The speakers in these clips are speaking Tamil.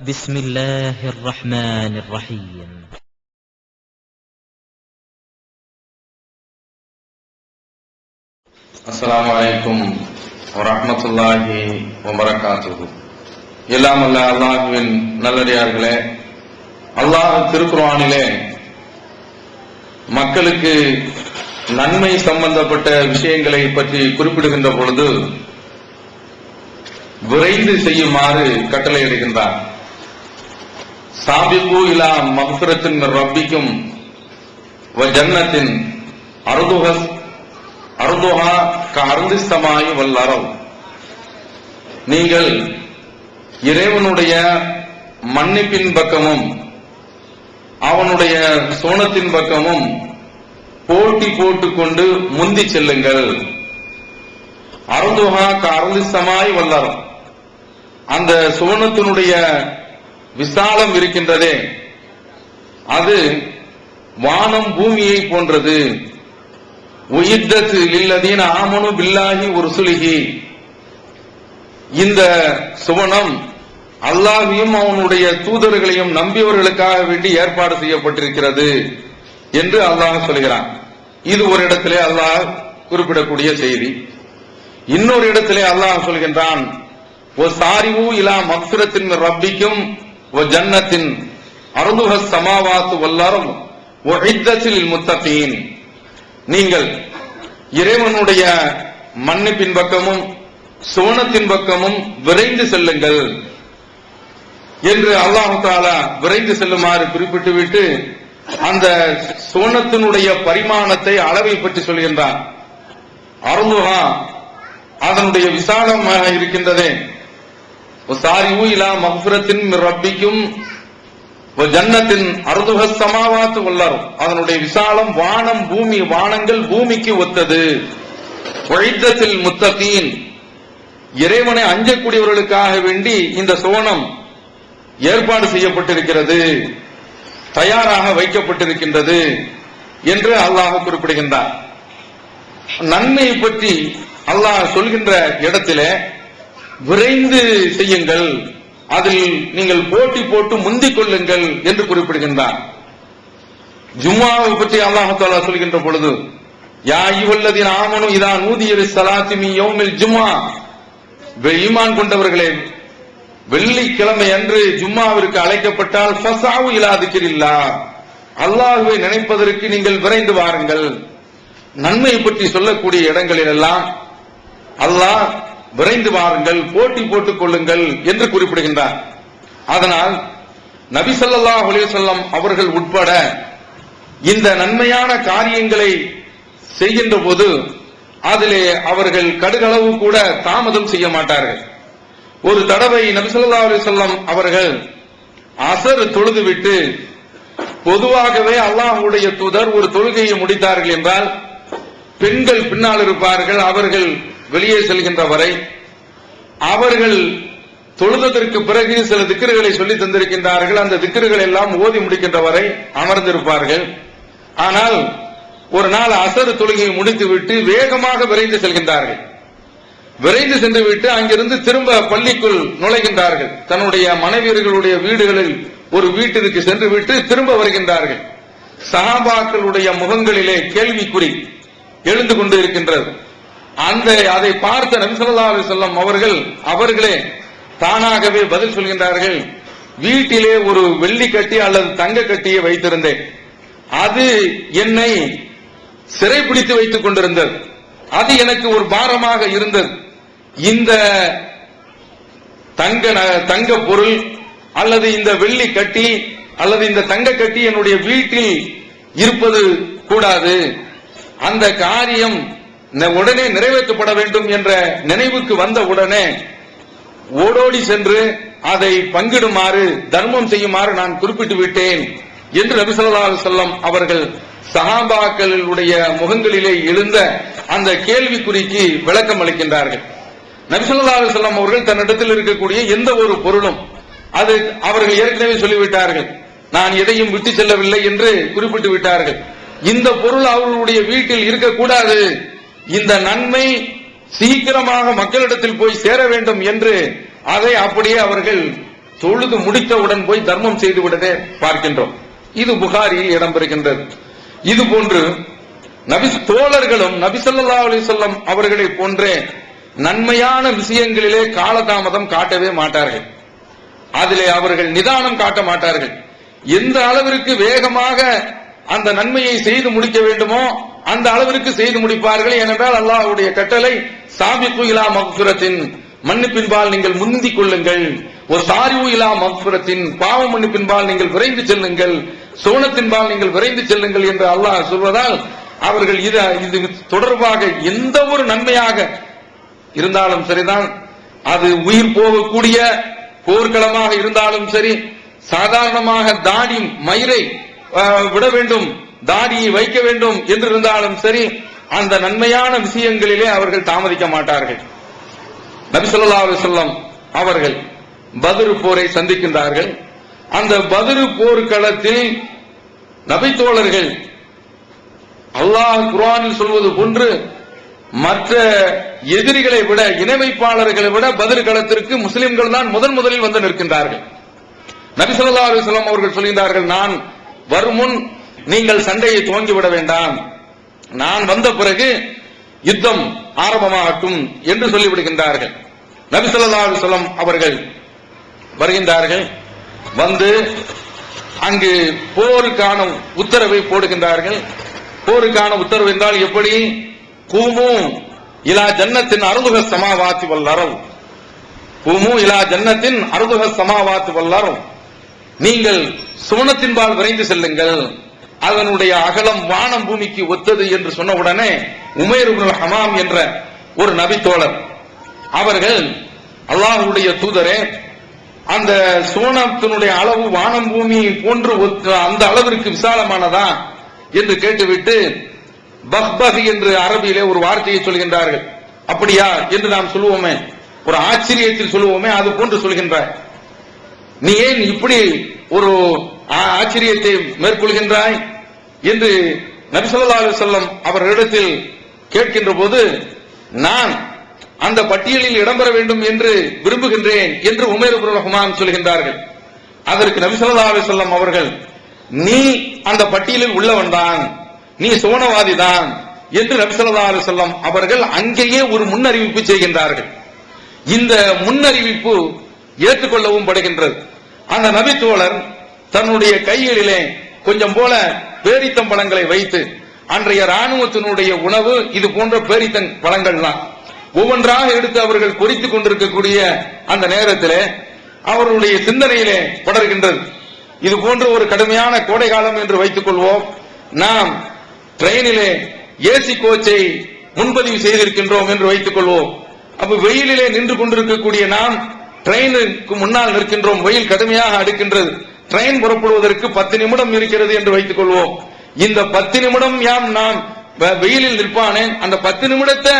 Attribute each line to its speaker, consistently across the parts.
Speaker 1: بسم الله الرحمن الرحيم
Speaker 2: அஸ்ஸலாமு அலைக்கும் வரஹ்மத்துல்லாஹி வபரகாத்துஹு எல்லாம் அல்ல அல்லாஹுவின் நல்லடியார்களே அல்லாஹ் திருக்குர்ஆனிலே மக்களுக்கு நன்மை சம்பந்தப்பட்ட விஷயங்களை பற்றி குறிப்பிடுகின்ற பொழுது விரைந்து செய்யுமாறு கட்டளையிடுகின்றார் சாபிகு இலா மக்ஃபிரத்தின் ரப்பிக்கும் வ ஜன்னத்தின் அருதுஹஸ் அருதுஹா க அருந்திஸ்தமாய் நீங்கள் இறைவனுடைய மன்னிப்பின் பக்கமும் அவனுடைய சோனத்தின் பக்கமும் போட்டி போட்டுக்கொண்டு முந்தி செல்லுங்கள். அருதுஹா க அருந்திஸ்தமாய் வல்லறம் அந்த சோனத்தினுடைய விசாலம் இருக்கின்றதே. அது வானம் பூமியை போன்றது. உயித்தத்து இல்லதீன ஆமனு பில்லாகி ஒரு சுலுகி இந்த சுவனம் அல்லாஹையும் அவனுடைய தூதர்களையும் நம்பியவர்களுக்காக வேண்டி ஏற்பாடு செய்யப்பட்டிருக்கிறது என்று அல்லாஹ் சொல்கிறான். இது ஒரு இடத்திலே அல்லாஹ் குறிப்பிடக்கூடிய செய்தி. இன்னொரு இடத்திலே அல்லாஹ் சொல்கின்றான் ஓ சாரிவு இலா மக்சுரத்தின் ரப்பிக்கும் ஜன்னத்தின் அருதுக சமாவாத்து வல்லாரும் ஓ முத்தகீன். நீங்கள் இறைவனுடைய மன்னிப்பின் பக்கமும் சுவனத்தின் பக்கமும் விரைந்து செல்லுங்கள் என்று அல்லாஹு தாலா விரைந்து செல்லுமாறு குறிப்பிட்டுவிட்டு அந்த சுவனத்தினுடைய பரிமாணத்தை அளவை பற்றி சொல்கின்றான். அருந்துகா அதனுடைய விசாலமாக இருக்கின்றதே. சாரிவு இலா மகுரத்தின் ரப்பிக்கும் ஒரு ஜன்னத்தின் அருதுக சமாவாத்து அதனுடைய விசாலம் வானம் பூமி வானங்கள் பூமிக்கு ஒத்தது. ஒழித்தத்தில் முத்தகீன் இறைவனை அஞ்சக்கூடியவர்களுக்காக வேண்டி இந்த சோனம் ஏற்பாடு செய்யப்பட்டிருக்கிறது. தயாராக வைக்கப்பட்டிருக்கின்றது என்று அல்லாஹ் குறிப்பிடுகின்றார் நன்மையை பற்றி அல்லாஹ் சொல்கின்ற இடத்திலே விரைந்து செய்யுங்கள். அதில் நீங்கள் போட்டி போட்டு முந்திக் கொள்ளுங்கள் என்று குறிப்பிடுகின்றார். ஜும்மாவை பற்றி அல்லாஹாலா சொல்கின்ற பொழுது யா இவல்லதின் ஆமனும் இதா நூதியவி சலாத்திமி யோமில் ஜும்மா. ஈமான் கொண்டவர்களே வெள்ளிக்கிழமை அன்று ஜும்மாவிற்கு அழைக்கப்பட்டால் ஃபசாவு இல்லாதிக்கிறில்லா அல்லாஹுவை நினைப்பதற்கு நீங்கள் விரைந்து வாருங்கள். நன்மை பற்றி சொல்லக்கூடிய இடங்களில் எல்லாம் அல்லாஹ் விரைந்து வாருங்கள் போட்டி போட்டுக் கொள்ளுங்கள் என்று குறிப்பிடுகின்றார். அதனால் நபிசல்லா ஸல்லல்லாஹு அவர்கள் உட்பட இந்த நன்மையான காரியங்களை செய்கின்ற போது அதிலே அவர்கள் கடுகளவு கூட தாமதம் செய்ய மாட்டார்கள். ஒரு தடவை நபிசல்லா ஸல்லல்லாஹு அவர்கள் அசர் தொழுதுவிட்டு பொதுவாகவே அல்லாஹ்வுடைய தூதர் ஒரு தொழுகையை முடித்தார்கள் என்றால் பெண்கள் பின்னால் இருப்பார்கள் அவர்கள் வெளியே செல்கின்ற வரை அவர்கள் தொழுததற்கு பிறகு சில திக்கர்களை சொல்லி தந்திருக்கின்றார்கள். அந்த திக்கர்கள் எல்லாம் ஓதி முடிக்கின்ற வரை அமர்ந்திருப்பார்கள். ஆனால் ஒரு நாள் அசர் தொழுகையை முடித்துவிட்டு வேகமாக விரைந்து செல்கின்றார்கள். விரைந்து சென்று விட்டு அங்கிருந்து திரும்ப பள்ளிக்குள் நுழைகின்றார்கள். தன்னுடைய மனைவியர்களுடைய வீடுகளில் ஒரு வீட்டிற்கு சென்று விட்டு திரும்ப வருகின்றார்கள். சஹாபாக்களுடைய முகங்களிலே கேள்விக்குறி எழுந்து கொண்டு இருக்கின்றது. அந்த அதை பார்த்த நபிசல்லா அலிசல்லம் அவர்கள் அவர்களே தானாகவே பதில் சொல்கின்றார்கள். வீட்டிலே ஒரு வெள்ளி கட்டி அல்லது தங்க கட்டியை வைத்திருந்தேன். அது என்னை சிறைப்பிடித்து வைத்துக் கொண்டிருந்தது. அது எனக்கு ஒரு பாரமாக இருந்தது. இந்த தங்க ந- தங்க பொருள் அல்லது இந்த வெள்ளி கட்டி அல்லது இந்த தங்க கட்டி என்னுடைய வீட்டில் இருப்பது கூடாது. அந்த காரியம் உடனே நிறைவேற்றப்பட வேண்டும் என்ற நினைவுக்கு வந்த உடனே ஓடோடி சென்று அதை பங்கிடுமாறு தர்மம் செய்யுமாறு நான் குறிப்பிட்டு விட்டேன் என்று நபி செல்லம் அவர்கள் சஹாபாக்களுடைய முகங்களிலே எழுந்த அந்த கேள்விக்குறிக்கு விளக்கம் அளிக்கின்றார்கள். நபிசல்லா செல்லம் அவர்கள் தன்னிடத்தில் இருக்கக்கூடிய எந்த ஒரு பொருளும் அது அவர்கள் ஏற்கனவே சொல்லிவிட்டார்கள். நான் எதையும் விட்டு செல்லவில்லை என்று குறிப்பிட்டு விட்டார்கள். இந்த பொருள் அவர்களுடைய வீட்டில் இருக்கக்கூடாது. இந்த நன்மை சீக்கிரமாக மக்களிடத்தில் போய் சேர வேண்டும் என்று அதை அப்படியே அவர்கள் தொழுது முடித்தவுடன் போய் தர்மம் செய்துவிடதே பார்க்கின்றோம். இது புகாரியில் இடம்பெறுகின்றது. இது போன்று நபி தோழர்களும் நபிசல்லா அலிசல்லம் அவர்களை போன்றே நன்மையான விஷயங்களிலே காலதாமதம் காட்டவே மாட்டார்கள். அதிலே அவர்கள் நிதானம் காட்ட மாட்டார்கள். எந்த அளவிற்கு வேகமாக அந்த நன்மையை செய்து முடிக்க வேண்டுமோ அந்த அளவிற்கு செய்து முடிப்பார்கள். ஏனென்றால் அல்லாஹ்வுடைய கட்டளை சாபிக்கு இலா மக்ஃபிரத்தின் மன்னிப்பின்பால் நீங்கள் முந்திக் கொள்ளுங்கள். ஒரு சாரிவு இலா மகசுரத்தின் பாவ மன்னிப்பின்பால் நீங்கள் விரைந்து செல்லுங்கள். சோனத்தின்பால் நீங்கள் விரைந்து செல்லுங்கள் என்று அல்லாஹ் சொல்வதால் அவர்கள் இது இது தொடர்பாக எந்த ஒரு நன்மையாக இருந்தாலும் சரிதான். அது உயிர் போகக்கூடிய போர்க்களமாக இருந்தாலும் சரி சாதாரணமாக தாடி மயிரை விட வேண்டும். தாடியை வைக்க வேண்டும் என்றிருந்தாலும் சரி அந்த நன்மையான விஷயங்களிலே அவர்கள் தாமதிக்க மாட்டார்கள். நபி ஸல்லல்லாஹு அவர்கள் பதிரு போரை சந்திக்கின்றார்கள். அந்த பதிரு போர்க்களத்தில் நபித்தோழர்கள் அல்லாஹ் குரானில் சொல்வது போன்று மற்ற எதிரிகளை விட இணைவைப்பாளர்களை விட பதில் களத்திற்கு முஸ்லிம்கள் தான் முதன் முதலில் வந்து நிற்கின்றார்கள். நபிசல்லா அலுவலம் அவர்கள் சொல்கின்றார்கள் நான் வருமுன் நீங்கள் சண்டையை துவங்கிவிட வேண்டாம். நான் வந்த பிறகு யுத்தம் ஆரம்பமாகட்டும் என்று சொல்லிவிடுகின்றார்கள். நபி ஸல்லல்லாஹு அவர்கள் வருகின்றார்கள். வந்து அங்கு போருக்கான உத்தரவை போடுகின்றார்கள். போருக்கான உத்தரவு என்றால் எப்படி? கூமும் இலா ஜன்னத்தின் அருதுக சமாவாத்தி வல்லரவு கூமு இலா ஜன்னத்தின் அருதுக சமாவாத்தி வல்லரவு நீங்கள் சுவனத்தின்பால் விரைந்து செல்லுங்கள். அதனுடைய அகலம் வானம் பூமிக்கு ஒத்தது என்று சொன்ன உடனே உமேர் ஹமாம் என்ற ஒரு நபித்தோழர் அவர்கள் அல்லாஹுடைய தூதரே அந்த சோனத்தினுடைய அளவு வானம் பூமி போன்று அந்த அளவிற்கு விசாலமானதா என்று கேட்டுவிட்டு பஹ்பஹ் என்று அரபியிலே ஒரு வார்த்தையை சொல்கின்றார்கள். அப்படியா என்று நாம் சொல்லுவோமே ஒரு ஆச்சரியத்தில் சொல்லுவோமே அது போன்று சொல்கின்றார். நீ ஏன் இப்படி ஒரு ஆச்சரியத்தை மேற்கொள்கின்றாய் என்று நபிசல்லா ஸல்லல்லாஹு அவர்களிடத்தில் கேட்கின்ற போது நான் அந்த பட்டியலில் இடம்பெற வேண்டும் என்று விரும்புகின்றேன் என்று உமேர் இப்னு ரஹ்மான் சொல்கின்றார்கள். அதற்கு நபிசல்லா ஸல்லல்லாஹு அவர்கள் நீ அந்த பட்டியலில் உள்ளவன் தான் நீ சோனவாதி தான் என்று நபிசல்லா ஸல்லல்லாஹு அவர்கள் அங்கேயே ஒரு முன்னறிவிப்பு செய்கின்றார்கள். இந்த முன்னறிவிப்பு ஏற்றுக்கொள்ளவும் படுகின்றது. அந்த நபித்தோழர் தன்னுடைய கைகளிலே கொஞ்சம் போல பேரித்தம் பழங்களை வைத்து அன்றைய ராணுவத்தினுடைய உணவு இது போன்ற பேரித்தம் பழங்கள் தான் ஒவ்வொன்றாக எடுத்து அவர்கள் குறித்துக் கொண்டிருக்கக்கூடிய அந்த நேரத்திலே அவர்களுடைய சிந்தனையிலே படர்கின்றது இது போன்ற ஒரு கடுமையான கோடை காலம் என்று வைத்துக் கொள்வோம். நாம் ட்ரெயினிலே ஏசி கோச்சை முன்பதிவு செய்திருக்கின்றோம் என்று வைத்துக் கொள்வோம். அப்ப வெயிலிலே நின்று கொண்டிருக்கக்கூடிய நாம் ட்ரெயினுக்கு முன்னால் நிற்கின்றோம். வெயில் கடுமையாக அடுக்கின்றது. ட்ரெயின் புறப்படுவதற்கு பத்து நிமிடம் இருக்கிறது என்று வைத்துக் கொள்வோம். இந்த பத்து நிமிடம் யாம் நாம் வெயிலில் நிற்பானேன் அந்த பத்து நிமிடத்தை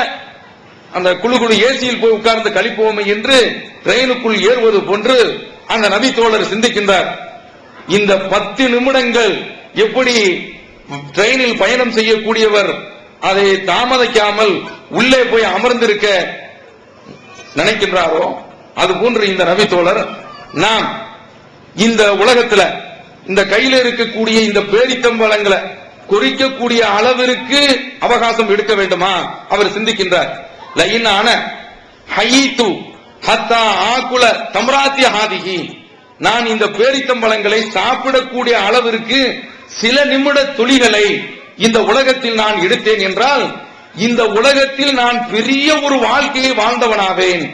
Speaker 2: அந்த குழு குழு ஏசியில் போய் உட்கார்ந்து கழிப்போமே என்று ட்ரெயினுக்குள் ஏறுவது போன்று அந்த நபி தோழர் சிந்திக்கின்றார். இந்த பத்து நிமிடங்கள் எப்படி ட்ரெயினில் பயணம் செய்யக்கூடியவர் அதை தாமதிக்காமல் உள்ளே போய் அமர்ந்திருக்க நினைக்கின்றாரோ அது போன்று இந்த நபி தோழர் நாம் இந்த உலகத்துல இந்த கையில இருக்கக்கூடிய இந்த பேரித்தம்பழங்களை குறிக்கக்கூடிய அளவிற்கு அவகாசம் எடுக்க வேண்டுமா? அவர் சிந்திக்கின்றார். லைனான ஹயீத்து ஹத்தா ஆகுல தம்ராத்திய ஹாதிகி நான் இந்த பேரித்தம்பழங்களை சாப்பிடக்கூடிய அளவிற்கு சில நிமிட துளிகளை இந்த உலகத்தில் நான் எடுத்தேன் என்றால் இந்த உலகத்தில் நான் பெரிய ஒரு வாழ்க்கையை வாழ்ந்தவனாவேன்.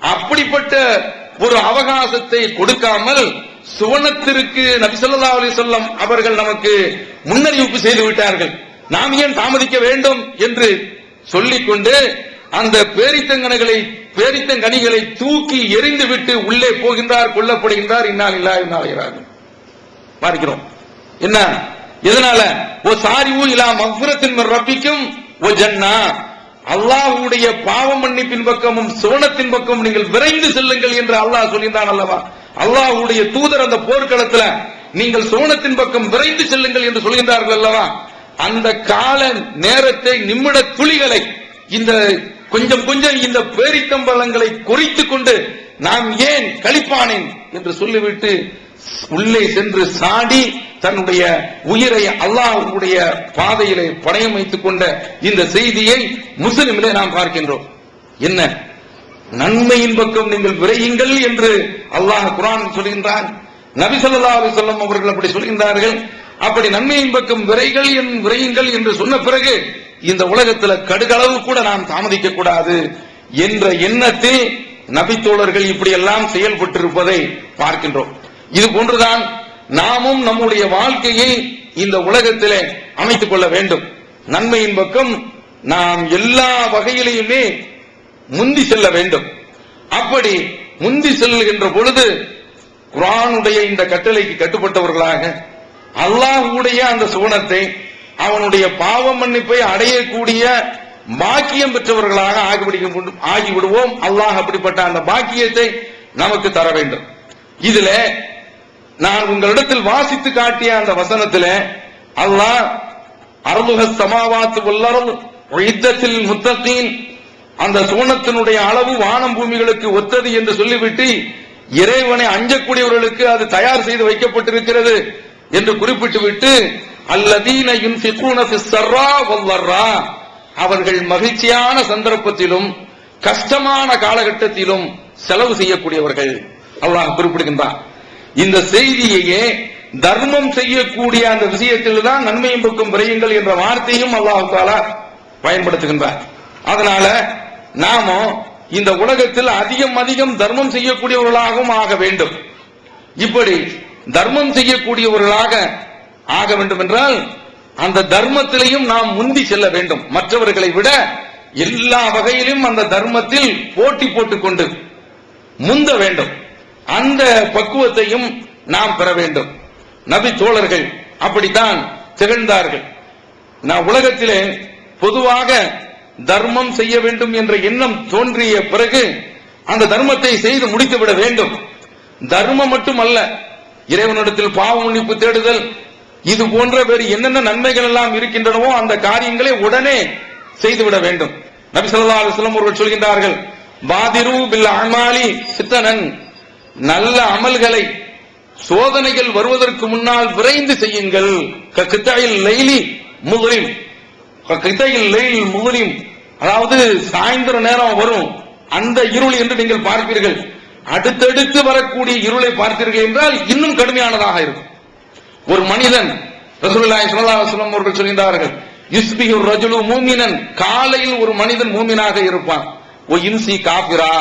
Speaker 2: அப்படிப்பட்ட ஒரு அவகாசத்தை கொடுக்காமல் சுவனத்திற்கு நபிசல்லா அலி சொல்லம் அவர்கள் நமக்கு முன்னறிவிப்பு செய்து விட்டார்கள். நாம் ஏன் தாமதிக்க வேண்டும் என்று சொல்லிக்கொண்டு அந்த பேரித்தங்கனைகளை பேரித்தங்கனிகளை தூக்கி எரிந்து விட்டு உள்ளே போகின்றார் கொல்லப்படுகின்றார். இன்னால் இல்லா இன்னாகிறார் பார்க்கிறோம். என்ன? இதனால ஓ சாரிவும் இலா மஃபிரத்தின் ரப்பிக்கும் ஓ ஜன்னா. அல்லாஹுடைய பாவ மன்னிப்பின் பக்கமும் சுவனத்தின் பக்கமும் நீங்கள் விரைந்து செல்லுங்கள் என்று அல்லாஹ் சொல்லியிருந்தான் அல்லவா? அல்லாஹுடைய தூதர் அந்த போர்க்களத்துல நீங்கள் சுவனத்தின் பக்கம் விரைந்து செல்லுங்கள் என்று சொல்கின்றார்கள் அல்லவா? அந்த கால நேரத்தை நிமிட துளிகளை இந்த கொஞ்சம் கொஞ்சம் இந்த பேரித்தம்பழங்களை குறித்துக் கொண்டு நாம் ஏன் கழிப்பானேன் என்று சொல்லிவிட்டு உள்ளே சென்று சாடி தன்னுடைய உயிரை அல்லாஹுடைய பாதையிலே பணயம் வைத்துக் கொண்ட இந்த செய்தியை முஸ்லிமிலே நாம் பார்க்கின்றோம். என்ன? நன்மையின் பக்கம் நீங்கள் விரையுங்கள் என்று அல்லாஹ் குரான் சொல்கின்றான். நபி ஸல்லல்லாஹு அலைஹி அவர்கள் அப்படி சொல்கின்றார்கள். அப்படி நன்மையின் பக்கம் விரைகள் என் விரையுங்கள் என்று சொன்ன பிறகு இந்த உலகத்தில் கடுகளவு கூட நாம் தாமதிக்க கூடாது என்ற எண்ணத்தில் நபித்தோழர்கள் இப்படியெல்லாம் செயல்பட்டிருப்பதை பார்க்கின்றோம். இது போன்றுதான் நாமும் நம்முடைய வாழ்க்கையை இந்த உலகத்திலே அமைத்துக் கொள்ள வேண்டும். நன்மையின் பக்கம் நாம் எல்லா வகையிலையுமே முந்தி செல்ல வேண்டும். அப்படி முந்தி செல்கின்ற பொழுது குரானுடைய இந்த கட்டளைக்கு கட்டுப்பட்டவர்களாக அல்லாஹுடைய அந்த சுவனத்தை அவனுடைய பாவ மன்னிப்பை அடையக்கூடிய பாக்கியம் பெற்றவர்களாக ஆகிவிடுகின்ற- ஆகிவிடுவோம். அல்லாஹ் அப்படிப்பட்ட அந்த பாக்கியத்தை நமக்கு தர வேண்டும். இதுல நான் உங்களிடத்தில் வாசித்து காட்டிய அந்த வசனத்தில் அல்லாஹ் அருளுக சமாவாத்து வல்லருள் யுத்தத்தில் முத்தத்தீன் அந்த சோனத்தினுடைய அளவு வானம் பூமிகளுக்கு ஒத்தது என்று சொல்லிவிட்டு இறைவனை அஞ்சக்கூடியவர்களுக்கு அது தயார் செய்து வைக்கப்பட்டிருக்கிறது என்று குறிப்பிட்டு விட்டு அல்லதீன அவர்கள் மகிழ்ச்சியான சந்தர்ப்பத்திலும் கஷ்டமான காலகட்டத்திலும் செலவு செய்யக்கூடியவர்கள். அல்லாஹ் குறிப்பிடுகின்றான். இந்த செய்தியையே தர்மம் செய்யக்கூடிய அந்த விஷயத்தில் தான் நன்மையும் பக்கம் விரையுங்கள் என்ற வார்த்தையும் அல்லாஹ் தாலா பயன்படுத்துகின்றார். அதனால நாம இந்த உலகத்தில் அதிகம் அதிகம் தர்மம் செய்யக்கூடியவர்களாகவும் ஆக வேண்டும். இப்படி தர்மம் செய்யக்கூடியவர்களாக ஆக வேண்டும் என்றால் அந்த தர்மத்திலையும் நாம் முந்தி செல்ல வேண்டும். மற்றவர்களை விட எல்லா வகையிலும் அந்த தர்மத்தில் போட்டி போட்டுக்கொண்டு முந்த வேண்டும். அந்த பக்குவத்தையும் நாம் பெற வேண்டும். நபி தோழர்கள் அப்படித்தான் திகழ்ந்தார்கள். நான் உலகத்திலே பொதுவாக தர்மம் செய்ய வேண்டும் என்ற எண்ணம் தோன்றிய பிறகு அந்த தர்மத்தை செய்து முடித்து விட வேண்டும். தர்மம் மட்டுமல்ல இறைவனிடத்தில் பாவ மன்னிப்பு தேடுதல் இது போன்ற வேறு என்னென்ன நன்மைகள் எல்லாம் இருக்கின்றனவோ அந்த காரியங்களை உடனே செய்துவிட வேண்டும். நபி சொல்லா அலுவலம் அவர்கள் சொல்கின்றார்கள் பாதிரு பில் அமாலி சித்தனன். நல்ல அமல்களை சோதனைகள் வருவதற்கு முன்னால் விரைந்து செய்யுங்கள். கித்தாயில் லைலி முதுரிம் கித்தாயில் லைல் முதுரிம் அதாவது சாயந்தர நேரம் வரும். அந்த இருள் என்று நீங்கள் பார்ப்பீர்கள். அடுத்தடுத்து வரக்கூடிய இருளை பார்த்தீர்கள் என்றால் இன்னும் கடுமையானதாக இருக்கும். ஒரு மனிதன் ரசூலுல்லாஹி ஸல்லல்லாஹு அலைஹி வஸல்லம் அவர்கள் சொல்கின்றார்கள் யுஸ்பிஹு ரஜுலு மூமினன். காலையில் ஒரு மனிதன் மூமினாக இருப்பான். ஓ இன்சி காபிரா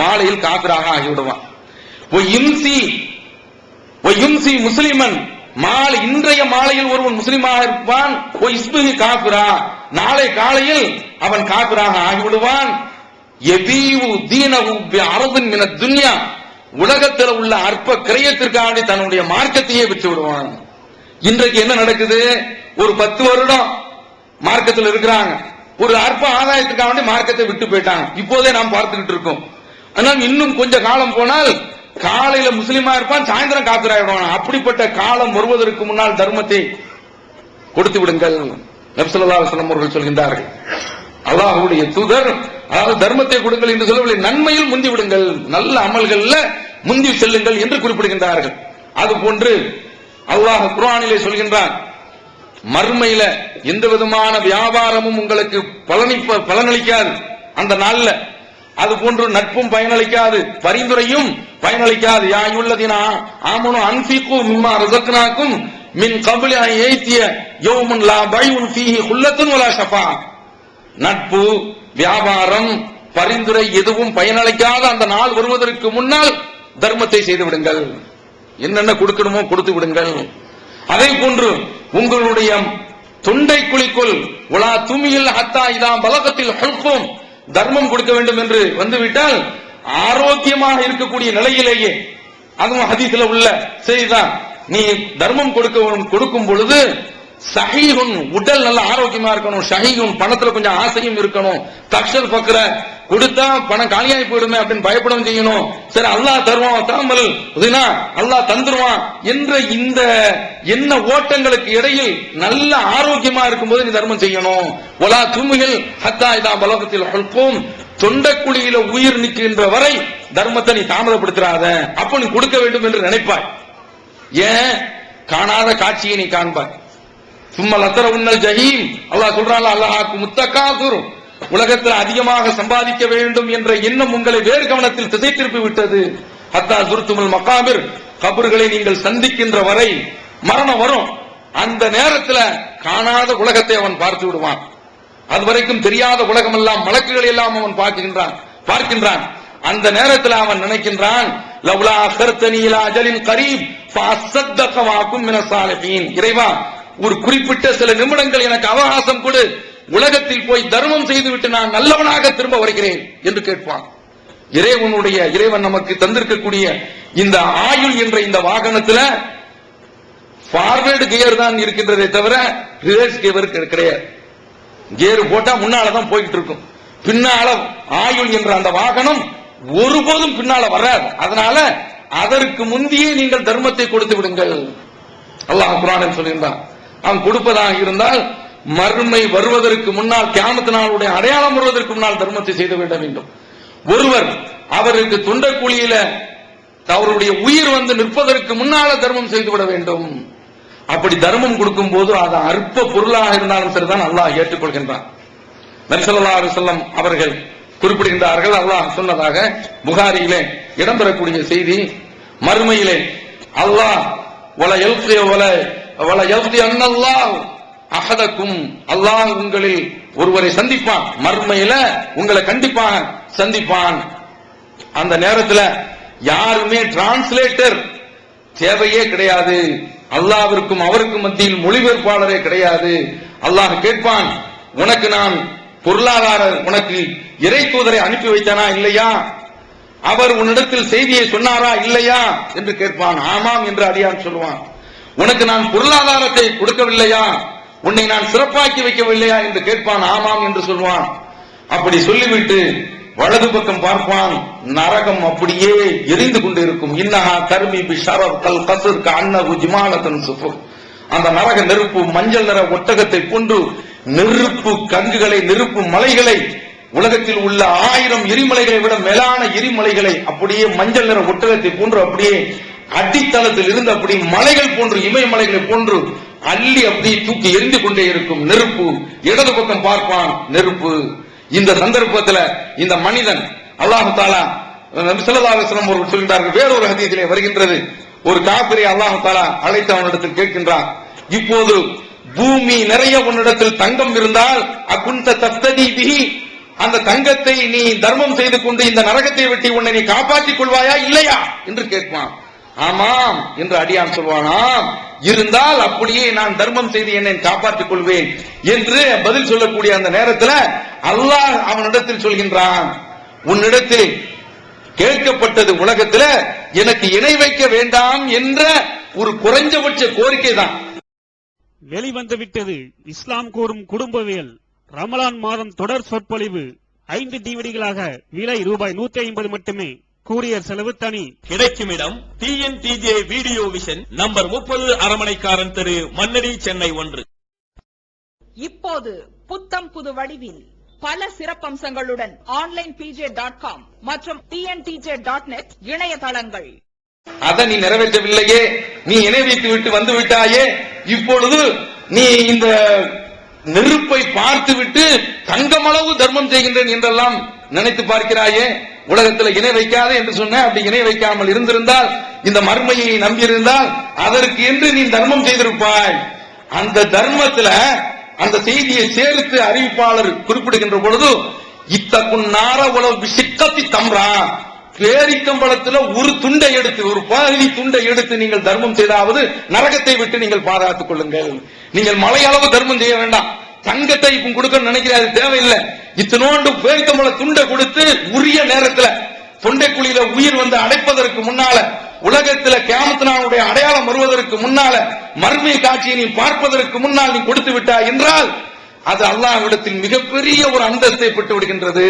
Speaker 2: மாலையில் காபிராக ஆகிவிடுவான். ஓ ஓ முஸ்லிமன். மாலை இன்றைய மாலையில் ஒருவன் முஸ்லிமாக இருப்பான். ஓ காபிரா நாளை காலையில் அவன் காபிராக ஆகிவிடுவான். அரபின் மின துன்யா. உலகத்தில் உள்ள அற்ப கிரயத்திற்காக தன்னுடைய மார்க்கத்தையே விட்டு விடுவான் இன்றைக்கு என்ன நடக்குது? ஒரு பத்து வருடம் மார்க்கத்தில் இருக்கிறாங்க. ஒரு அற்ப ஆதாயத்துக்காக மார்க்கத்தை விட்டு போயிட்டாங்க. இப்போதே நாம் பார்த்துக்கிட்டு இருக்கோம். ஆனால் இன்னும் கொஞ்ச காலம் போனால் காலையில முஸ்லீமா இருப்பான் சாயந்தரம் காத்திராயிடுவான் அப்படிப்பட்ட காலம் வருவதற்கு முன்னால் தர்மத்தை கொடுத்து விடுங்கள். நபிசல்லா அலுவலம் அவர்கள் சொல்கின்றார்கள். அல்லாஹுடைய தூதர் அதாவது தர்மத்தை கொடுங்கள் என்று சொல்லவில்லை நன்மையில் முந்தி விடுங்கள். நல்ல அமல்கள்ல முந்தி செல்லுங்கள் என்று குறிப்பிடுகின்றார்கள். அது போன்று அல்லாஹ் குரானிலே சொல்கின்றான் மர்மையில எந்த விதமான வியாபாரமும் உங்களுக்கு பலனி பலனளிக்காது. அந்த நாள்ல அது போன்று நட்பும் பயனளிக்காது பரிந்துரையும் பயனளிக்காது. யாயுள்ளதினா ஆமனு அன்பிக்கு மிம்மா ரசக்னாக்கும் மின் கபலி ஏத்திய யோமுன் லா பைஉன் ஃபீஹி குல்லத்துன் வலா ஷஃபா. நட்பு வியாபாரம் பரிந்துரை எதுவும் பயனளிக்காத அந்த நாள் வருவதற்கு முன்னால் தர்மத்தை செய்து விடுங்கள். என்னென்ன கொடுக்கணுமோ கொடுத்து விடுங்கள். அதே போன்று உங்களுடைய தொண்டை குழிக்குள் உலா துமியில் ஹத்தா இதா பலகத்தில் ஹல்கும் தர்மம் கொடுக்க வேண்டும் என்று வந்துவிட்டால் ஆரோக்கியமாக இருக்கக்கூடிய நிலையிலேயே அதுவும் ஹதீஸ்ல உள்ள செய்திதான் நீ தர்மம் கொடுக்க கொடுக்கும் பொழுது சஹீஹுன் உடல் நல்ல ஆரோக்கியமா இருக்கணும். ஷஹீகும் பணத்துல கொஞ்சம் ஆசையும் இருக்கணும். தக்ஷல் பக்கர கொடுத்தா பணம் காலியாகி போயிடுமே அப்படின்னு பயப்படும் செய்யணும். சரி அல்லாஹ் தருவான். தாமல் புதினா அல்லாஹ் தந்துருவான் என்ற இந்த என்ன ஓட்டங்களுக்கு இடையில் நல்ல ஆரோக்கியமா இருக்கும்போது நீ தர்மம் செய்யணும். ஒலா தும்மிகள் ஹத்தா இதா பலகத்தில் ஹல்கும். தொண்டக்குழியில உயிர் நிற்கின்ற வரை தர்மத்தை நீ தாமதப்படுத்துறாத. அப்ப நீ கொடுக்க வேண்டும் என்று நினைப்பாய். ஏன்? காணாத காட்சியை நீ காண்பாய். சும்மா லத்தர உன்னல் ஜஹீம் அல்லாஹ் சொல்றான் அல்லாஹாக்கு முத்தக்காசுரும் உலகத்தில் அதிகமாக சம்பாதிக்க வேண்டும் என்ற எண்ணம் உங்களை வேறு கவனத்தில் திசை திருப்பி விட்டது. அத்தா துருத்துமல் மக்காமிர் கபர்களை நீங்கள் சந்திக்கின்ற வரை மரணம் வரும். அந்த நேரத்துல காணாத உலகத்தை அவன் பார்த்து விடுவான். அது வரைக்கும் தெரியாத உலகம் எல்லாம் மலக்குகள் எல்லாம் அவன் பார்க்கின்றான் பார்க்கின்றான். அந்த நேரத்தில் அவன் நினைக்கின்றான் லவ்லா அகர்த்தனி அஜலின் கரீப் இறைவா ஒரு குறிப்பிட்ட சில நிமிடங்கள் எனக்கு அவகாசம் கொடு. உலகத்தில் போய் தர்மம் செய்துவிட்டு நான் நல்லவனாக திரும்ப வருகிறேன் என்று கேட்பான். இறைவனுடைய இறைவன் நமக்கு தந்திருக்கக்கூடிய இந்த ஆயுள் என்ற இந்த வாகனத்துல ஃபார்வேர்டு கியர் தான் இருக்கின்றதே தவிர ரிவர்ஸ் கியர் கிடையாது. கியர் போட்டா முன்னாலதான் போயிட்டு இருக்கும். பின்னால ஆயுள் என்ற அந்த வாகனம் ஒருபோதும் பின்னால வராது. அதனால அதற்கு முந்தையே நீங்கள் தர்மத்தை கொடுத்து விடுங்கள். அல்லாஹ் குரான் சொல்லியிருந்தான் அவன் கொடுப்பதாக இருந்தால் மறுமை வருவதற்கு முன்னால் கியாமத்து நாளுடைய அடையாளம் வருவதற்கு முன்னால் தர்மத்தை செய்து விட வேண்டும். ஒருவர் அவருக்கு தொண்டக்குழியில அவருடைய உயிர் வந்து நிற்பதற்கு முன்னால தர்மம் செய்துவிட வேண்டும். அப்படி தர்மம் கொடுக்கும் போது அது அற்ப பொருளாக இருந்தாலும் சரிதான் அல்லாஹ் ஏற்றுக்கொள்கின்றான். நரிசல்லா அலுவலம் அவர்கள் குறிப்பிடுகின்றார்கள் அல்லாஹ் சொன்னதாக புகாரியிலே இடம்பெறக்கூடிய செய்தி மறுமையிலே அல்லாஹ் வல எழுத்திய ஒல அகதக்கும் அல்லாஹ் உங்களில் ஒருவரை சந்திப்பான். மர்மையில உங்களை கண்டிப்பாக சந்திப்பான். அந்த நேரத்துல யாருமே டிரான்ஸ்லேட்டர் தேவையே கிடையாது. அல்லாவிற்கும் அவருக்கும் மத்தியில் மொழிபெயர்ப்பாளரே கிடையாது. அல்லாஹ் கேட்பான் உனக்கு நான் பொருளாதார உனக்கு இறை தூதரை அனுப்பி வைத்தானா இல்லையா? அவர் உன்னிடத்தில் செய்தியை சொன்னாரா இல்லையா? என்று கேட்பான். ஆமாம் என்று அடியான் சொல்லுவான். உனக்கு நான் பொருளாதாரத்தை கொடுக்கவில்லையா? உன்னை நான் சிறப்பாக்கி வைக்கவில்லையா என்று கேட்பான் ஆமாம் என்று சொல்வான். அப்படி சொல்லிவிட்டு வலது பக்கம் பார்ப்பான் நரகம் அப்படியே எரிந்து கொண்டு இருக்கும் இன்னஹா கருமி பிஷரப் கல் கசுர்க அன்னகு ஜிமாலத்தன் சுஃபுர். அந்த நரக நெருப்பு மஞ்சள் நிற ஒட்டகத்தை கொண்டு நெருப்பு கங்குகளை நெருப்பு மலைகளை உலகத்தில் உள்ள ஆயிரம் எரிமலைகளை விட மேலான எரிமலைகளை அப்படியே மஞ்சள் நிற ஒட்டகத்தை போன்று அப்படியே அடித்தளத்தில் இருந்து அப்படி மலைகள் போன்று இமயமலைகளை போன்று அள்ளி அப்படி தூக்கி எரிந்து கொண்டே இருக்கும் நெருப்பு. இடது பக்கம் பார்ப்பான் நெருப்பு. இந்த சந்தர்ப்பத்துல இந்த மனிதன் அல்லாஹு தாலா நபிசல்லாஸ்லம் அவர்கள் சொல்கிறார்கள் வேறொரு ஹதீஸிலே வருகின்றது. ஒரு காப்பிரை அல்லாஹு தாலா அழைத்து அவனிடத்தில் கேட்கின்றான். இப்போது பூமி நிறைய உன்னிடத்தில் தங்கம் இருந்தால் அகுந்த தப்ததி பிஹி அந்த தங்கத்தை நீ தர்மம் செய்து கொண்டு இந்த நரகத்தை வெட்டி உன்னை நீ காப்பாற்றிக் கொள்வாயா இல்லையா? என்று கேட்பான். ஆமாம் என்று அடியான் சொல்வானாம் இருந்தால் அப்படியே நான் தர்மம் செய்து என்னை காப்பாற்றிக் கொள்வேன் என்று பதில் சொல்லக்கூடிய அந்த நேரத்தில் அல்லாஹ் அவனிடத்தில் சொல்கின்றான். உன்னிடத்தில் கேட்கப்பட்டது உலகத்தில் எனக்கு இணை வைக்க வேண்டாம் என்ற ஒரு குறைஞ்சபட்ச கோரிக்கை தான்.
Speaker 3: வெளிவந்து விட்டது இஸ்லாம் கூறும் குடும்பவியல். ரமலான் மாதம் தொடர் சொற்பொழிவு ஐந்து டிவிடிகளாக விலை ரூபாய் நூத்தி ஐம்பது மட்டுமே. கூரியர் செலவு தனி.
Speaker 4: கிடைக்கும் இடம் டிஎன்டிஜே வீடியோ விஷன் நம்பர் முப்பது அரமனைக்காரன் தெரு மன்னடி சென்னை ஒன்று.
Speaker 5: இப்போது புத்தம் புது வடிவில் பல சிறப்பம்சங்களுடன் ஆன்லைன் பிஜே டாட் காம் மற்றும் டிஎன்டிஜே டாட் நெட் இணையதளங்கள்.
Speaker 2: அதை நீ நிறைவேற்றவில்லையே நீ இணை வைத்து விட்டு வந்து விட்டாயே இப்பொழுது நீ இந்த நெருப்பை பார்த்து விட்டு தங்கமளவு தர்மம் செய்கின்றேன் என்றெல்லாம் நினைத்து பார்க்கிறாயே உலகத்துல இணை வைக்காதே என்று சொன்ன அப்படி இணை வைக்காமல் இருந்திருந்தால் இந்த மர்மையை நம்பியிருந்தால் அதற்கு என்று நீ தர்மம் செய்திருப்பாய். அந்த தர்மத்துல அந்த செய்தியை சேர்த்து அறிவிப்பாளர் குறிப்பிடுகின்ற பொழுது இத்தக்குன் நார உலவு சிக்கத்தி தம்ரா. பேரிக்கம்பளத்துல ஒரு துண்டை எடுத்து ஒரு பகுதி துண்டை எடுத்து நீங்கள் தர்மம் செய்தாவது நரகத்தை விட்டு நீங்கள் பாதுகாத்துக் கொள்ளுங்கள். நீங்கள் மலையளவு தர்மம் செய்ய வேண்டாம். தங்கத்தை இப்ப கொடுக்க நினைக்கிறாரு தேவையில்லை. இத்தனோண்டு பேரிக்கம்பள துண்டை கொடுத்து உரிய நேரத்துல தொண்டைக்குழியில உயிர் வந்து அடைப்பதற்கு முன்னால உலகத்துல கேமத்தினாவுடைய அடையாளம் வருவதற்கு முன்னால மர்மிய காட்சியை நீ பார்ப்பதற்கு முன்னால் நீ கொடுத்து விட்டாய் என்றால் அது அல்லாஹ்விடத்தில் மிகப்பெரிய ஒரு அந்தஸ்தை பெற்று விடுகின்றது.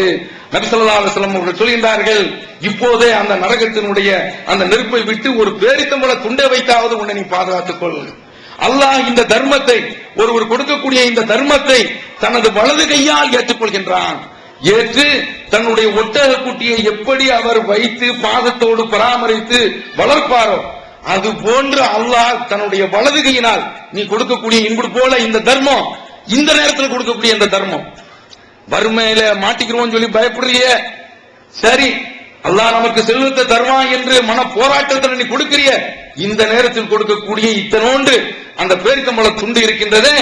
Speaker 2: நபிசல்லா அலுவலம் அவர்கள் சொல்கின்றார்கள் இப்போதே அந்த நரகத்தினுடைய அந்த நெருப்பை விட்டு ஒரு பேரித்தம்பள துண்டை வைத்தாவது உன்னை நீ பாதுகாத்துக் கொள். அல்லாஹ் இந்த தர்மத்தை ஒருவர் கொடுக்கக்கூடிய இந்த தர்மத்தை தனது வலது கையால் ஏற்றுக்கொள்கின்றான். ஏற்று தன்னுடைய ஒட்டக குட்டியை எப்படி அவர் வைத்து பாதத்தோடு பராமரித்து வளர்ப்பாரோ அது போன்று அல்லாஹ் தன்னுடைய வலது கையினால் நீ கொடுக்கக்கூடிய இன்பு போல இந்த தர்மம் இந்த நேரத்தில் கொடுக்கக்கூடிய இந்த தர்மம். வறுமையில மாட்டிக்கிறோம் சொல்லி பயப்படுறிய. சரி அல்லாஹ் நமக்கு செல்வத்தை தருவான் என்று மன போராட்டத்தில் நீ கொடுக்கிறிய? இந்த நேரத்தில் கொடுக்கக்கூடிய இத்தனோண்டு அந்த பேரிக்கம்பள துண்டு இருக்கின்றது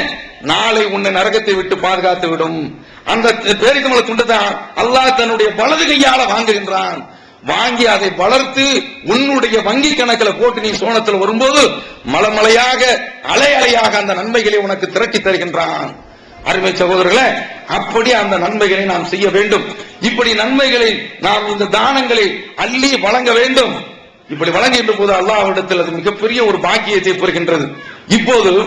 Speaker 2: நாளை உன்னை நரகத்தை விட்டு பாதுகாத்து விடும். அந்த பேரிக்கம்பள தான் அல்லாஹ் தன்னுடைய வலது கையால வாங்குகின்றான். வாங்கி அதை வளர்த்து உன்னுடைய வங்கி கணக்கில் போட்டு நீ சோனத்தில் வரும்போது மலமலையாக அலை அலையாக அந்த நன்மைகளை உனக்கு திரட்டி தருகின்றான். அருமை சகோதரர்களே அப்படி அந்த நன்மைகளை நாம் செய்ய வேண்டும். இப்படி நன்மைகளை நாம் இந்த தானங்களை அள்ளி வழங்க வேண்டும். இப்படி வழங்குகின்ற போது அல்லாஹ்விடத்தில் அது மிகப்பெரிய ஒரு பாக்கியத்தை பெறுகின்றது. இப்போது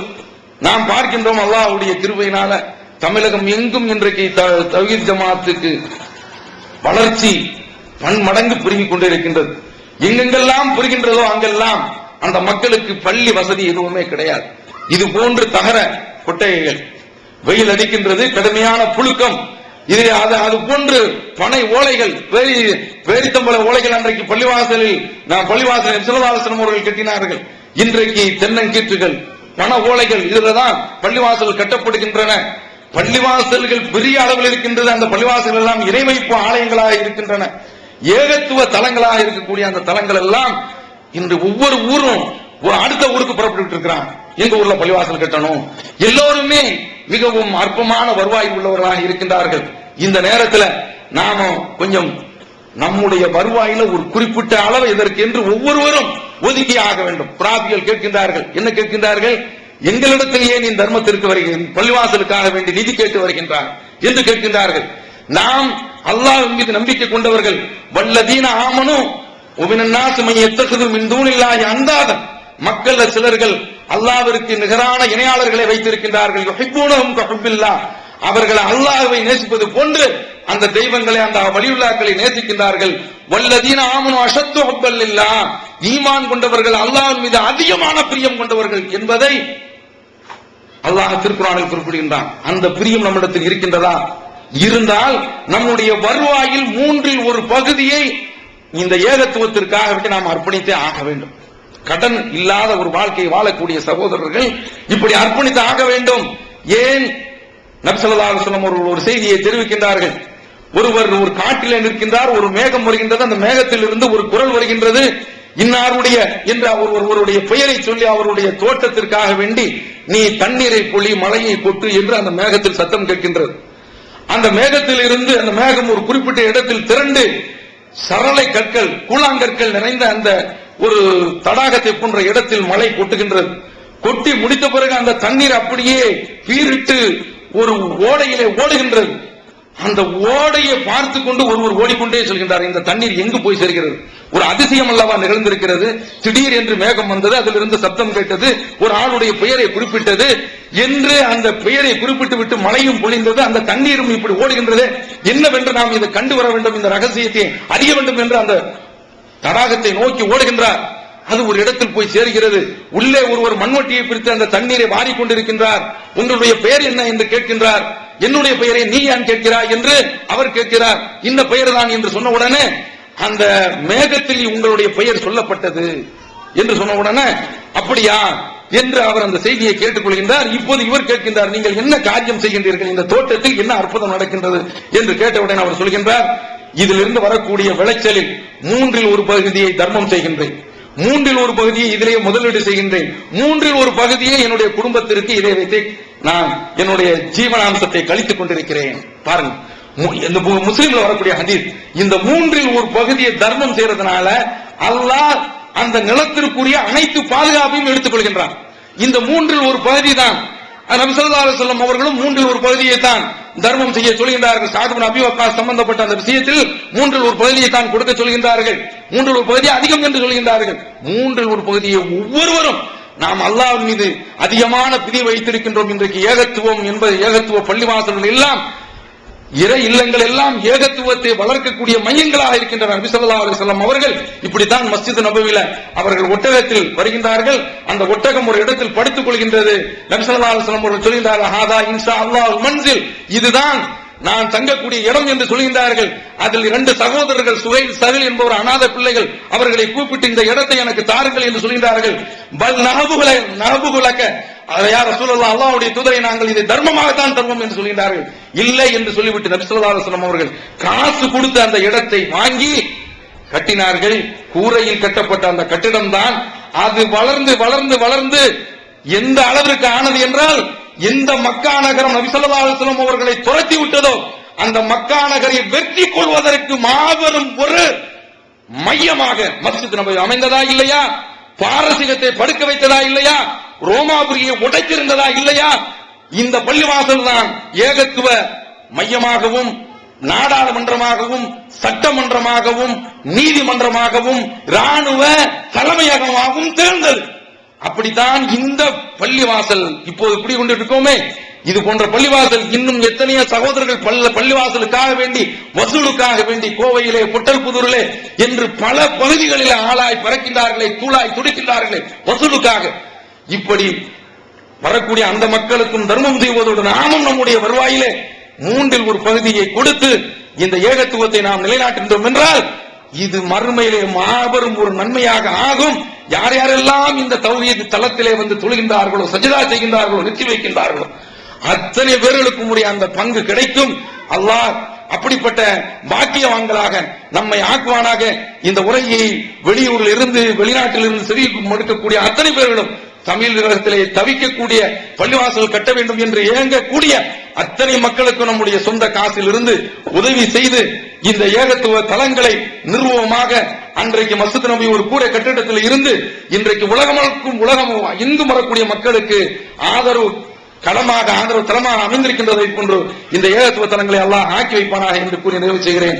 Speaker 2: நாம் பார்க்கின்றோம் அல்லாஹ்வுடைய கிருபையினால தமிழகம் எங்கும் இன்றைக்கு த- ஜமாத்துக்கு வளர்ச்சி பன்மடங்கு பெருகிக் கொண்டிருக்கின்றது. எங்கெங்கெல்லாம் பெறுகின்றதோ அங்கெல்லாம் அந்த மக்களுக்கு பள்ளி வசதி எதுவுமே கிடையாது. இது போன்று தகர கொட்டகைகள் வெயில் அடிக்கின்றது கடுமையான புழுக்கம். இது அது அது போன்று பனை ஓலைகள் பேரி பேரித்தம்பள ஓலைகள் அன்றைக்கு பள்ளிவாசலில் நான் பள்ளிவாசலில் சிலதாசனம் அவர்கள் கட்டினார்கள். இன்றைக்கு தென்னங்கீற்றுகள் பண ஓலைகள் இதுலதான் பள்ளிவாசல் கட்டப்படுகின்றன. பள்ளிவாசல்கள் பெரிய அளவில் இருக்கின்றது அந்த பள்ளிவாசல்கள் எல்லாம் இறைவைப்பு ஆலயங்களாக இருக்கின்றன. ஏகத்துவ தலங்களாக இருக்கக்கூடிய அந்த தலங்கள் எல்லாம் இன்று ஒவ்வொரு ஊரும் ஒரு அடுத்த ஊருக்கு புறப்பட்டு இருக்கிறாங்க. எங்க ஊர்ல பள்ளிவாசல் கட்டணும். எல்லோருமே மிகவும் அற்பமான வருவாய் உள்ளவர்களாக இருக்கின்றார்கள். இந்த நேரத்துல நாம கொஞ்சம் நம்முடைய வருவாயில ஒரு குறிப்பிட்ட அளவு இதற்கு என்று ஒவ்வொருவரும் ஒதுக்கி ஆக வேண்டும். பிராபிகள் கேட்கின்றார்கள். என்ன கேட்கின்றார்கள்? எங்களிடத்தில் ஏன் நீ தர்மத்திற்கு வருகிறேன்? பள்ளிவாசலுக்காக வேண்டி நிதி கேட்டு வருகின்றார் என்று கேட்கின்றார்கள். நாம் அல்லாஹ் மீது நம்பிக்கை கொண்டவர்கள். வல்லதீன ஆமனும் ஒவினாசு எத்தகுதும் எத்தகுது அந்தாதம் மக்கள் சிலர்கள் அல்லாவிற்கு நிகரான இணையாளர்களை வைத்திருக்கின்றார்கள். யுஹிப்பூனஹும் அவர்கள் அல்லாஹுவை நேசிப்பது போன்று அந்த தெய்வங்களை அந்த வலியுல்லாக்களை நேசிக்கின்றார்கள். வல்லதீன ஆமனு அஷத்து இல்லா ஈமான் கொண்டவர்கள் அல்லாஹின் மீது அதிகமான பிரியம் கொண்டவர்கள் என்பதை அல்லாஹ் திருக்குறானில் குறிப்பிடுகின்றான். அந்த பிரியம் நம்மிடத்தில் இருக்கின்றதா? இருந்தால் நம்முடைய வருவாயில் மூன்றில் ஒரு பகுதியை இந்த ஏகத்துவத்திற்காக நாம் அர்ப்பணித்தே ஆக வேண்டும். கடன் இல்லாத ஒரு வாழ்க்கையை வாழக்கூடிய சகோதரர்கள் இப்படி அர்ப்பணித்து ஆக வேண்டும். ஏன்? நபிசல்லா ஒரு அவர்கள் ஒரு செய்தியை தெரிவிக்கின்றார்கள். ஒருவர் ஒரு காட்டிலே நிற்கின்றார் ஒரு மேகம் வருகின்றது அந்த மேகத்தில் இருந்து ஒரு குரல் வருகின்றது. இன்னாருடைய என்று அவர் ஒருவருடைய பெயரை சொல்லி அவருடைய தோட்டத்திற்காக வேண்டி நீ தண்ணீரை பொழி மழையை கொட்டு என்று அந்த மேகத்தில் சத்தம் கேட்கின்றது. அந்த மேகத்தில் இருந்து அந்த மேகம் ஒரு குறிப்பிட்ட இடத்தில் திரண்டு சரளை கற்கள் கூழாங்கற்கள் நிறைந்த அந்த ஒரு தடாகத்தை போன்ற இடத்தில் மழை கொட்டுகின்றது. கொட்டி முடித்த பிறகு அந்த தண்ணீர் அப்படியே பீரிட்டு ஒரு ஓடையிலே ஓடுகின்றது. அந்த ஓடையை பார்த்து கொண்டு ஒருவர் ஓடிக்கொண்டே செல்கின்றார். இந்த தண்ணீர் எங்கு போய் சேர்கிறது? ஒரு அதிசயம் அல்லவா நிகழ்ந்திருக்கிறது. திடீர் என்று மேகம் வந்தது அதிலிருந்து சப்தம் கேட்டது ஒரு ஆளுடைய பெயரை குறிப்பிட்டது. என்று அந்த பெயரை குறிப்பிட்டு விட்டு மழையும் பொழிந்தது. அந்த தண்ணீரும் இப்படி ஓடுகின்றது. என்னவென்று நாம் இதை கண்டு வர வேண்டும். இந்த ரகசியத்தை அறிய வேண்டும் என்று அந்த தடாகத்தை நோக்கி ஓடுகின்றார். அது ஒரு இடத்தில் போய் சேர்கிறது. உள்ளே ஒருவர் மண்வட்டியை பிரித்து அந்த தண்ணீரை வாரிக்கொண்டிருக்கின்றார். உங்களுடைய பெயர் என்ன என்று கேட்கின்றார். என்னுடைய பெயரை நீ ஏன் கேட்கிறாய் என்று அவர் கேட்கிறார். இந்த பெயர் தான் என்று சொன்ன உடனே அந்த மேகத்தில் உங்களுடைய பெயர் சொல்லப்பட்டது என்று சொன்ன உடனே அப்படியா? என்று அவர் அந்த செய்தியை கேட்டுக்கொள்கின்றார். இப்போது இவர் கேட்கின்றார் நீங்கள் என்ன காரியம் செய்கின்றீர்கள்? இந்த தோட்டத்தில் என்ன அற்புதம் நடக்கின்றது? என்று கேட்டவுடன் அவர் சொல்கின்றார் இதிலிருந்து வரக்கூடிய விளைச்சலில் மூன்றில் ஒரு பகுதியை தர்மம் செய்கின்றேன். மூன்றில் ஒரு பகுதியை இதிலே முதலீடு செய்கின்றேன். மூன்றில் ஒரு பகுதியை என்னுடைய குடும்பத்திற்கு இதை வைத்து நான் என்னுடைய ஜீவனாம்சத்தை கழித்துக் கொண்டிருக்கிறேன். பாருங்க. மு- இந்த மு- முஸ்லிம்ல வரக்கூடிய ஹதீஸ் இந்த மூன்றில் ஒரு பகுதியை தர்மம் செய்யறதுனால அல்லாஹ் அந்த நிலத்திற்குரிய அனைத்து பாதுகாப்பையும் எடுத்துக் கொள்கின்றான். இந்த மூன்றில் ஒரு பகுதி தான் நபி ஸல்லல்லாஹு அவர்களும் மூன்றில் ஒரு பகுதியை தான் தர்மம் செய்ய சொல்கின்றார்கள். சாதுபன் அபி வக்காஸ் சம்பந்தப்பட்ட அந்த விஷயத்தில் மூன்றில் ஒரு பகுதியை தான் கொடுக்க சொல்கின்றார்கள். மூன்றில் ஒரு பகுதி அதிகம் என்று சொல்கின்றார்கள். மூன்றில் ஒரு பகுதியை ஒவ்வொருவரும் நாம் அல்லாஹ் மீது அதிகமான பிரி வைத்திருக்கின்றோம். இன்றைக்கு ஏகத்துவம் என்பது ஏகத்துவ பள்ளிவாசல்கள் எல்லாம் இர இல்லங்கள் எல்லாம் ஏகத்துவத்தை வளர்க்கக்கூடிய மையங்களாக இருக்கின்றன. நபிசல்லா ஸல்லல்லாஹு அவர்கள் இப்படித்தான் மஸ்ஜித் நபவில அவர்கள் ஒட்டகத்தில் வருகின்றார்கள். அந்த ஒட்டகம் ஒரு இடத்தில் படுத்துக் கொள்கின்றது. நபிசல்லா ஸல்லல்லாஹு அவர்கள் சொல்கின்றார்கள் ஹாதா இன்ஷா அல்லாஹ் மன்சில் இதுதான் நான் தங்கக்கூடிய இடம் என்று சொல்கின்றார்கள். அதில் இரண்டு சகோதரர்கள் சுகை சகில் என்பவர் அநாத பிள்ளைகள் அவர்களை கூப்பிட்டு இந்த இடத்தை எனக்கு தாருங்கள் என்று சொல்கின்றார்கள். பல் நகபுகுல நகபுகுலக்க அதை யார் ரசூலுல்லாஹ் அல்லாஹ்வுடைய தூதரை நாங்கள் இதை தர்மமாகத்தான் தருவோம் என்று சொல்கின்றார்கள். இல்லை என்று சொல்லிவிட்டு நபி அவர்கள் காசு கொடுத்து அந்த இடத்தை வாங்கி கட்டினார்கள். கூரையில் கட்டப்பட்ட அந்த கட்டிடம் தான் அது வளர்ந்து வளர்ந்து வளர்ந்து எந்த அளவிற்கு ஆனது என்றால் எந்த மக்கா நகரம் நபி அவர்களை துரத்தி விட்டதோ அந்த மக்கா நகரை வெற்றி கொள்வதற்கு மாபெரும் ஒரு மையமாக மசித் நபி அமைந்ததா இல்லையா? பாரசீகத்தை படுக்க வைத்ததா இல்லையா? ரோமாபுரியை உடைத்திருந்ததா இல்லையா? இந்த பள்ளிவாசல் தான் ஏகத்துவ மையமாகவும் நாடாளுமன்றமாகவும் சட்டமன்றமாகவும் நீதிமன்றமாகவும் ராணுவ தலைமையகமாகவும் திகழ்ந்தது. அப்படித்தான் இந்த பள்ளிவாசல் இப்போது இப்படி கொண்டு இருக்கோமே இது போன்ற பள்ளிவாசல் இன்னும் எத்தனையோ சகோதரர்கள் பல்ல பள்ளிவாசலுக்காக வேண்டி வசூலுக்காக வேண்டி கோவையிலே புட்டல்புதூரிலே என்று பல பகுதிகளில் ஆளாய் பறக்கின்றார்களே தூளாய் துடிக்கின்றார்களே வசூலுக்காக. இப்படி வரக்கூடிய அந்த மக்களுக்கும் தர்மம் செய்வதோடு நாமும் நம்முடைய வருவாயிலே மூன்றில் ஒரு பகுதியை கொடுத்து இந்த ஏகத்துவத்தை நாம் நிலைநாட்டுகின்றோம் என்றால் இது மறுமையிலே மாபெரும் ஒரு நன்மையாக ஆகும். யார் யாரெல்லாம் இந்த தௌஹீத் தளத்திலே வந்து தொழுகின்றார்களோ சஜிதா செய்கின்றார்களோ நிறுத்தி வைக்கின்றார்களோ அத்தனை பேர்களுக்கும் உடைய அந்த பங்கு கிடைக்கும். அல்லாஹ் அப்படிப்பட்ட பாக்கியவான்களாக நம்மை ஆக்குவானாக. இந்த உரையை வெளியூரில் இருந்து வெளிநாட்டில் இருந்து செவி மடுக்கக்கூடிய அத்தனை பேர்களும் தமிழகத்திலே தவிக்கக்கூடிய பள்ளிவாசல் கட்ட வேண்டும் என்று ஏங்கக்கூடிய அத்தனை மக்களுக்கு நம்முடைய சொந்த காசில் இருந்து உதவி செய்து இந்த ஏகத்துவ தலங்களை நிர்வமாக அன்றைக்கு மசூத் நபி ஒரு கூரை கட்டிடத்தில் இருந்து இன்றைக்கு உலகமக்கும் உலகம் இந்து வரக்கூடிய மக்களுக்கு ஆதரவு களமாக ஆதரவு தளமாக அமைந்திருக்கின்றதை போன்று இந்த ஏகத்துவ தலங்களை எல்லாம் ஆக்கி வைப்பானாக என்று கூறி நிறைவு செய்கிறேன்.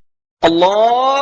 Speaker 6: Allah.